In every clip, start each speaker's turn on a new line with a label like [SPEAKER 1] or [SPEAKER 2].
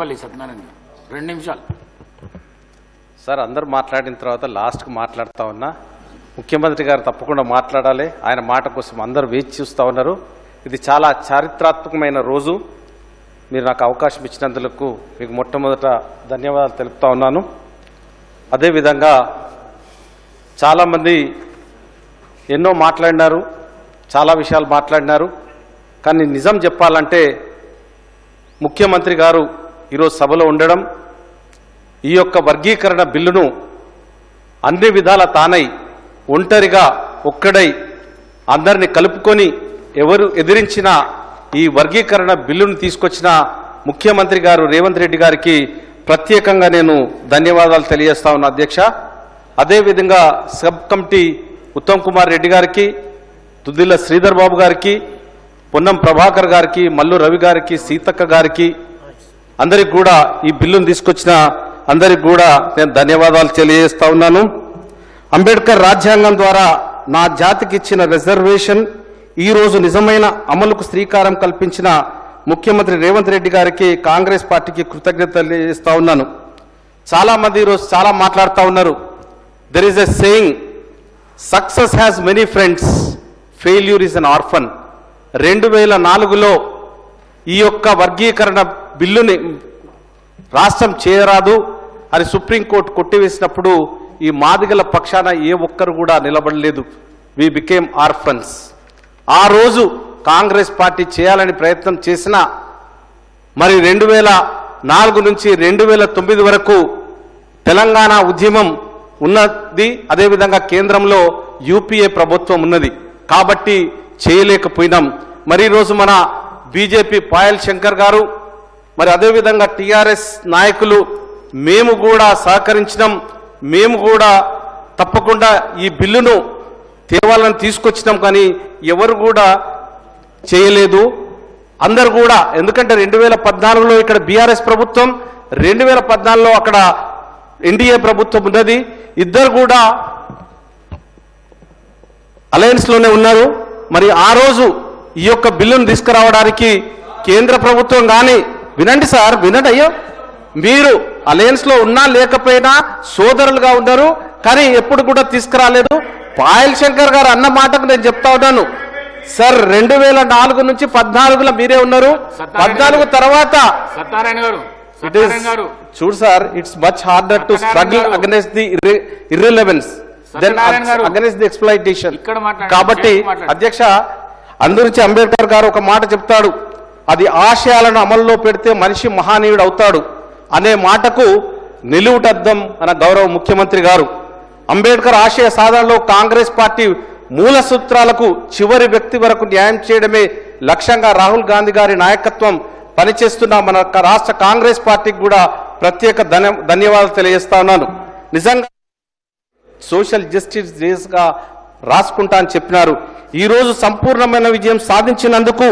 [SPEAKER 1] పల్లి సత్యనారాయణ రెండు నిమిషాలు.
[SPEAKER 2] సార్ అందరూ మాట్లాడిన తర్వాత లాస్ట్కి మాట్లాడుతా ఉన్నా ముఖ్యమంత్రి గారు తప్పకుండా మాట్లాడాలి. ఆయన మాట కోసం అందరూ వేచి చూస్తూ ఉన్నారు. ఇది చాలా చారిత్రాత్మకమైన రోజు. మీరు నాకు అవకాశం ఇచ్చినందుకు మీకు మొట్టమొదట ధన్యవాదాలు తెలుపుతా ఉన్నాను. అదేవిధంగా చాలామంది ఎన్నో మాట్లాడినారు చాలా విషయాలు మాట్లాడినారు. కానీ నిజం చెప్పాలంటే ముఖ్యమంత్రి గారు ఈరోజు సభలో ఉండడం ఈ యొక్క వర్గీకరణ బిల్లును అన్ని విధాల తానై ఒంటరిగా ఒక్కడై అందరిని కలుపుకొని ఎవరు ఎదిరించిన ఈ వర్గీకరణ బిల్లును తీసుకొచ్చిన ముఖ్యమంత్రి గారు రేవంత్ రెడ్డి గారికి ప్రత్యేకంగా నేను ధన్యవాదాలు తెలియజేస్తా ఉన్నా అధ్యక్ష. అదేవిధంగా సబ్ కమిటీ ఉత్తమ్ కుమార్ రెడ్డి గారికి దుద్దిల్ల శ్రీధర్ బాబు గారికి పొన్నం ప్రభాకర్ గారికి మల్లు రవి గారికి సీతక్క గారికి అందరికి కూడా ఈ బిల్లును తీసుకొచ్చిన అందరికి కూడా నేను ధన్యవాదాలు తెలియజేస్తా ఉన్నాను. అంబేద్కర్ రాజ్యాంగం ద్వారా నా జాతికి ఇచ్చిన రిజర్వేషన్ ఈరోజు నిజమైన అమలుకు శ్రీకారం కల్పించిన ముఖ్యమంత్రి రేవంత్ రెడ్డి గారికి కాంగ్రెస్ పార్టీకి కృతజ్ఞతలు తెలియజేస్తా ఉన్నాను. చాలా మంది ఈరోజు చాలా మాట్లాడుతూ ఉన్నారు. There is a saying success has many friends failure is an orphan రెండు వేల నాలుగులో ఈ యొక్క వర్గీకరణ బిల్లుని రాష్ట్రం చేయరాదు అని సుప్రీంకోర్టు కొట్టివేసినప్పుడు ఈ మాదిగల పక్షాన ఏ ఒక్కరు కూడా నిలబడలేదు. వి బికేమ్ ఆర్ఫన్స్ ఆ రోజు కాంగ్రెస్ పార్టీ చేయాలని ప్రయత్నం చేసినా మరి రెండు వేల నాలుగు నుంచి రెండు వేల తొమ్మిది వరకు తెలంగాణ ఉద్యమం ఉన్నది. అదేవిధంగా కేంద్రంలో యూపీఏ ప్రభుత్వం ఉన్నది. కాబట్టి చేయలేకపోయినాం. మరి ఈరోజు మన బీజేపీ పాయల్ శంకర్ గారు మరి అదేవిధంగా టీఆర్ఎస్ నాయకులు మేము కూడా సహకరించినాం మేము కూడా తప్పకుండా ఈ బిల్లును తేవాలని తీసుకొచ్చినాం కానీ ఎవరు కూడా చేయలేదు. అందరు కూడా ఎందుకంటే రెండు వేల పద్నాలుగులో ఇక్కడ బీఆర్ఎస్ ప్రభుత్వం రెండు వేల పద్నాలుగులో అక్కడ ఎన్డీఏ ప్రభుత్వం ఉన్నది. ఇద్దరు కూడా అలయన్స్లోనే ఉన్నారు. మరి ఆ రోజు ఈ యొక్క బిల్లును తీసుకురావడానికి కేంద్ర ప్రభుత్వం కానీ వినండి సార్ వినండి అయ్యో. మీరు అలయన్స్లో ఉన్నా లేకపోయినా సోదరులుగా ఉన్నారు కానీ ఎప్పుడు కూడా తీసుకురాలేదు. పాయల్ శంకర్ గారు అన్న మాటకు నేను చెప్తా ఉన్నాను. సార్ రెండు వేల నాలుగు నుంచి పద్నాలుగులో మీరే ఉన్నారు. పద్నాలుగు తర్వాత చూడు sir it's much harder to struggle
[SPEAKER 1] గారు.
[SPEAKER 2] Against the irrelevance then. Against the exploitation కాబట్టి. అధ్యక్ష అందరించి అంబేద్కర్ గారు ఒక మాట చెప్తాడు. అది ఆశయాలను అమల్లో పెడితే మనిషి మహానీయుడు అవుతాడు అనే మాటకు నిలువుటద్దం మన గౌరవ ముఖ్యమంత్రి గారు. అంబేద్కర్ ఆశయ సాధనలో కాంగ్రెస్ పార్టీ మూల సూత్రాలకు చివరి వ్యక్తి వరకు న్యాయం చేయడమే లక్ష్యంగా రాహుల్ గాంధీ గారి నాయకత్వం పనిచేస్తున్న మన రాష్ట్ర కాంగ్రెస్ పార్టీకి కూడా ప్రత్యేక ధన్యవాదాలు తెలియజేస్తా ఉన్నాను. నిజంగా సోషల్ జస్టిస్ డేస్గా రాసుకుంటా అని చెప్పినారు. ఈ రోజు సంపూర్ణమైన విజయం సాధించినందుకు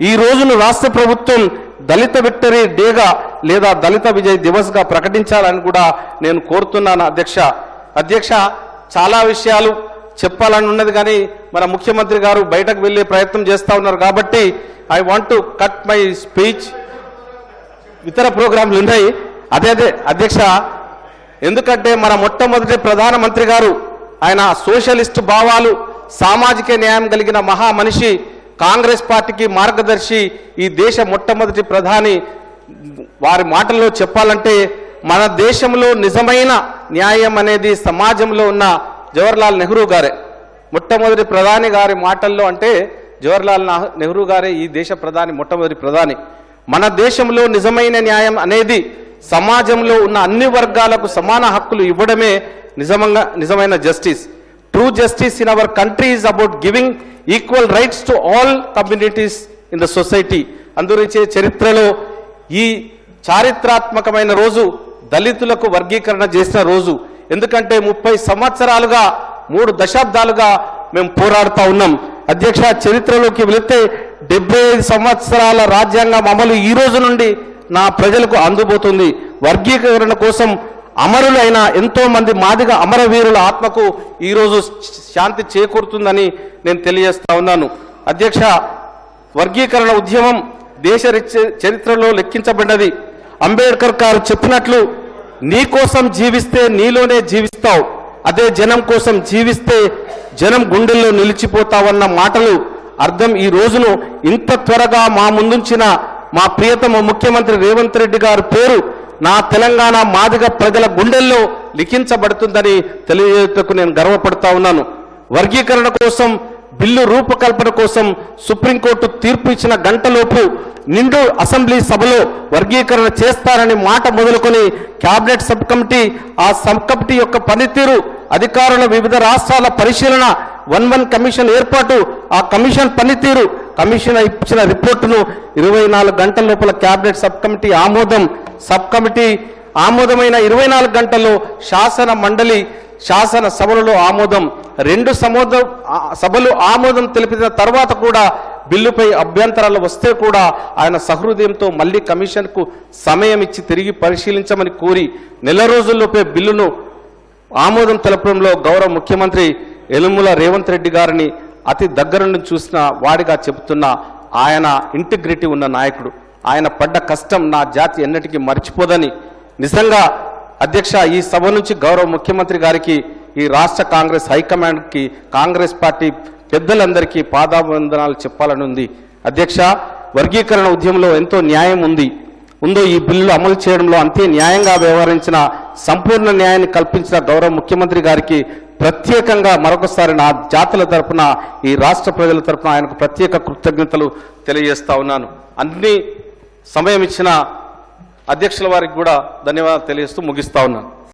[SPEAKER 2] ఈ రోజును రాష్ట్ర ప్రభుత్వం దళిత విక్టరీ డేగా లేదా దళిత విజయ్ దివస్గా ప్రకటించాలని కూడా నేను కోరుతున్నాను అధ్యక్ష. అధ్యక్ష చాలా విషయాలు చెప్పాలని ఉన్నది కానీ మన ముఖ్యమంత్రి గారు బయటకు వెళ్ళే ప్రయత్నం చేస్తా ఉన్నారు కాబట్టి I want to cut my speech ఇతర ప్రోగ్రాంలు ఉన్నాయి. అదే అదే అధ్యక్ష ఎందుకంటే మన మొట్టమొదటి ప్రధానమంత్రి గారు ఆయన సోషలిస్ట్ భావాలు సామాజిక న్యాయం కలిగిన మహా మనిషి. కాంగ్రెస్ పార్టీకి మార్గదర్శి ఈ దేశ మొట్టమొదటి ప్రధాని వారి మాటల్లో చెప్పాలంటే మన దేశంలో నిజమైన న్యాయం అనేది సమాజంలో ఉన్న జవహర్లాల్ నెహ్రూ గారే. మొట్టమొదటి ప్రధాని గారి మాటల్లో అంటే జవహర్లాల్ నెహ్రూ గారే ఈ దేశ ప్రధాని మొట్టమొదటి ప్రధాని. మన దేశంలో నిజమైన న్యాయం అనేది సమాజంలో ఉన్న అన్ని వర్గాలకు సమాన హక్కులు ఇవ్వడమే నిజమంగా నిజమైన justice. True justice in our country is about giving equal rights to all communities in the society అందుచే చరిత్రలో ఈ చారిత్రాత్మకమైన రోజు దళితులకు వర్గీకరణ చేసిన రోజు. ఎందుకంటే ముప్పై సంవత్సరాలుగా మూడు దశాబ్దాలుగా మేము పోరాడుతూ ఉన్నాం. అధ్యక్ష చరిత్రలోకి వెళితే డెబ్బై ఐదు సంవత్సరాల రాజ్యాంగం అమలు ఈ రోజు నుండి నా ప్రజలకు అందుబోతుంది. వర్గీకరణ కోసం అమరులైన ఎంతో మంది మాదిగ అమరవీరుల ఆత్మకు ఈరోజు శాంతి చేకూరుతుందని నేను తెలియజేస్తా ఉన్నాను. అధ్యక్ష వర్గీకరణ ఉద్యమం దేశ రిచ- చరిత్రలో లెక్కించబడినది అంబేద్కర్ గారు చెప్పినట్లు నీ కోసం జీవిస్తే నీలోనే జీవిస్తావు అదే జనం కోసం జీవిస్తే జనం గుండెల్లో నిలిచిపోతావన్న మాటలు అర్థం ఈ రోజును ఇంత త్వరగా మా ముందుంచిన మా ప్రియతమ ముఖ్యమంత్రి రేవంత్ రెడ్డి గారి పేరు నా తెలంగాణ మాదిగ ప్రజల గుండెల్లో లిఖించబడుతుందని తెలియజేటకు నేను గర్వపడతా ఉన్నాను. వర్గీకరణ కోసం బిల్లు రూపకల్పన కోసం సుప్రీంకోర్టు తీర్పు ఇచ్చిన గంటలోపు నిండు అసెంబ్లీ సభలో వర్గీకరణ చేస్తారని మాట మొదలుకొని కేబినెట్ సబ్ కమిటీ ఆ సబ్ కమిటీ యొక్క పనితీరు అధికారుల వివిధ రాష్ట్రాల పరిశీలన వన్ వన్ కమిషన్ ఏర్పాటు ఆ కమిషన్ పనితీరు కమిషన్ ఇచ్చిన రిపోర్టును ఇరవై నాలుగు గంటల లోపల క్యాబినెట్ సబ్ కమిటీ ఆమోదం. సబ్ కమిటీ ఆమోదమైన ఇరవై నాలుగు గంటల్లో శాసన మండలి శాసన సభలలో ఆమోదం. రెండు సమోద సభలు ఆమోదం తెలిపిన తర్వాత కూడా బిల్లుపై అభ్యంతరాలు వస్తే కూడా ఆయన సహృదయంతో మళ్ళీ కమిషన్కు సమయం ఇచ్చి తిరిగి పరిశీలించమని కోరి నెల రోజుల్లోపే బిల్లును ఆమోదం తెలపడంలో గౌరవ ముఖ్యమంత్రి ఎలుముల రేవంత్ రెడ్డి గారిని అతి దగ్గర నుండి చూసిన వాడిగా చెబుతున్న ఆయన ఇంటిగ్రిటీ ఉన్న నాయకుడు. ఆయన పడ్డ కష్టం నా జాతి ఎన్నటికీ మర్చిపోదని. నిజంగా అధ్యక్ష ఈ సభ నుంచి గౌరవ ముఖ్యమంత్రి గారికి ఈ రాష్ట్ర కాంగ్రెస్ హైకమాండ్కి కాంగ్రెస్ పార్టీ పెద్దలందరికీ పాదాభివందనాలు చెప్పాలని ఉంది. అధ్యక్ష వర్గీకరణ ఉద్యమంలో ఎంతో న్యాయం ఉంది. ఉందో ఈ బిల్లు అమలు చేయడంలో అంతే న్యాయంగా వ్యవహరించిన సంపూర్ణ న్యాయాన్ని కల్పించిన గౌరవ ముఖ్యమంత్రి గారికి ప్రత్యేకంగా మరొకసారి నా జాతుల తరపున ఈ రాష్ట్ర ప్రజల తరపున ఆయనకు ప్రత్యేక కృతజ్ఞతలు తెలియజేస్తా ఉన్నాను. అన్ని సమయం ఇచ్చిన అధ్యక్షుల వారికి కూడా ధన్యవాదాలు తెలియజేస్తూ ముగిస్తా ఉన్నాను.